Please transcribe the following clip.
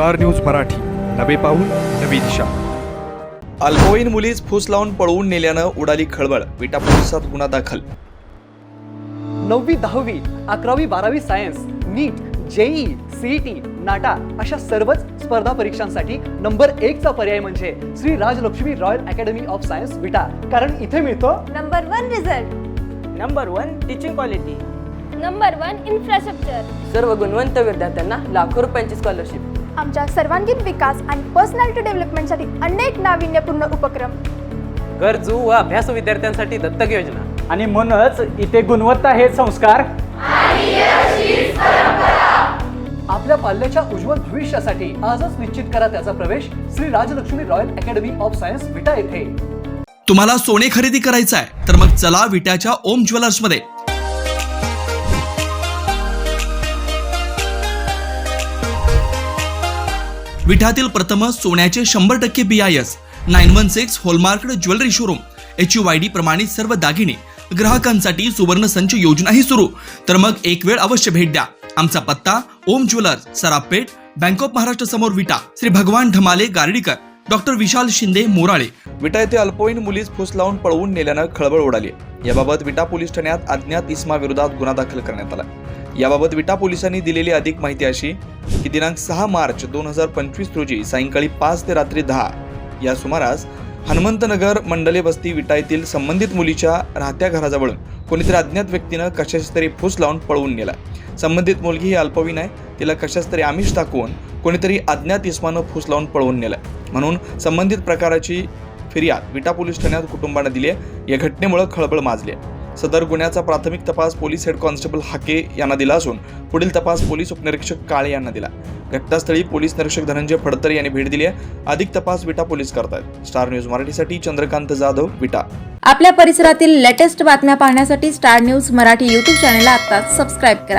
Star news Marathi. नवे पाऊल नवी दिशा. अल्पवयीन मुलीस फूस लावून पळवून नेल्यानं उडाली खळबळ विटा पोलिसात गुन्हा दाखल. नववी दहावी अकरावी बारावी science NEET JEE C E T NATA अशा सर्वच स्पर्धा परीक्षांसाठी नंबर एकचा पर्याय म्हणजे Shri Rajlakshmi royal academy of science Vita. कारण इथे मिळतो number one result. Number one teaching quality. Number one infrastructure. सर्व गुणवंत विद्यार्थ्यांना लाखो रुपयांची स्कॉलरशिप. आमच्या सर्वांगीण विकास आणि पर्सनॅलिटी डेव्हलपमेंटसाठी अनेक नाविन्यपूर्ण उपक्रम. गरजू व अभ्यासू विद्यार्थ्यांसाठी दत्तक योजना. आणि म्हणूनच इथे गुणवत्ता हे संस्कार. आपल्या पाल्याच्या उज्ज्वल भविष्यासाठी आजच निश्चित करा त्याचा प्रवेश Shri Rajlakshmi royal academy of science Vita येथे. तुम्हाला सोने खरेदी करायचं आहे तर मग चला विट्याच्या ओम ज्वेलर्स विठातील प्रथम सोन्याचे शंभर टक्के B I S nine one six hallmark jewellery showroom H U Y D प्रमाणित सर्व दागिने ग्राहकांसाठी सुवर्ण संच योजनाही सुरू. तर मग एक वेळ अवश्य भेट द्या. आमचा पत्ता Om jewellers Sarapeth bank of Maharashtra समोर विटा श्री भगवान ढमाले गार्डीकर. डॉक्टर विशाल शिंदे मोराळे. विटा येथे अल्पवयीन मुलीस फुस लावून पळवून नेल्यानं खळबळ उडाली. याबाबत विटा पोलीस ठाण्यात अज्ञात इस्मा विरोधात गुन्हा दाखल करण्यात आला. याबाबत विटा पोलिसांनी दिलेली अधिक माहिती अशी की दिनांक सहा मार्च दोन हजार पंचवीस रोजी सायंकाळी पाच ते रात्री दहा या सुमारास हनुमंतनगर मंडले वस्ती विटा येथील संबंधित मुलीच्या राहत्या घराजवळ कोणीतरी अज्ञात व्यक्तीनं कशाच तरी फूस लावून पळवून नेला. संबंधित मुलगी ही अल्पवयीन आहे. तिला कशाच तरी आमिष दाखवून कोणीतरी अज्ञात इस्मानं फूस लावून पळवून नेला. म्हणून संबंधित प्रकाराची फिर्याद विटा पोलीस ठाण्यात कुटुंबानं दिली आहे. या घटनेमुळे खळबळ माजली आहे. सदर गुन्ह्याचा प्राथमिक तपास पोलीस हेड कॉन्स्टेबल हाके यांना दिला असून पुढील तपास पोलीस उपनिरीक्षक काळे यांना दिला. घटनास्थळी पोलीस निरीक्षक धनंजय फडतर यांनी भेट दिली आहे. अधिक तपास विटा पोलीस करतायत. स्टार न्यूज मराठीसाठी चंद्रकांत जाधव विटा. आपल्या परिसरातील लेटेस्ट बातम्या पाहण्यासाठी स्टार न्यूज मराठी यूट्यूब चॅनेलला आता सबस्क्राईब करा.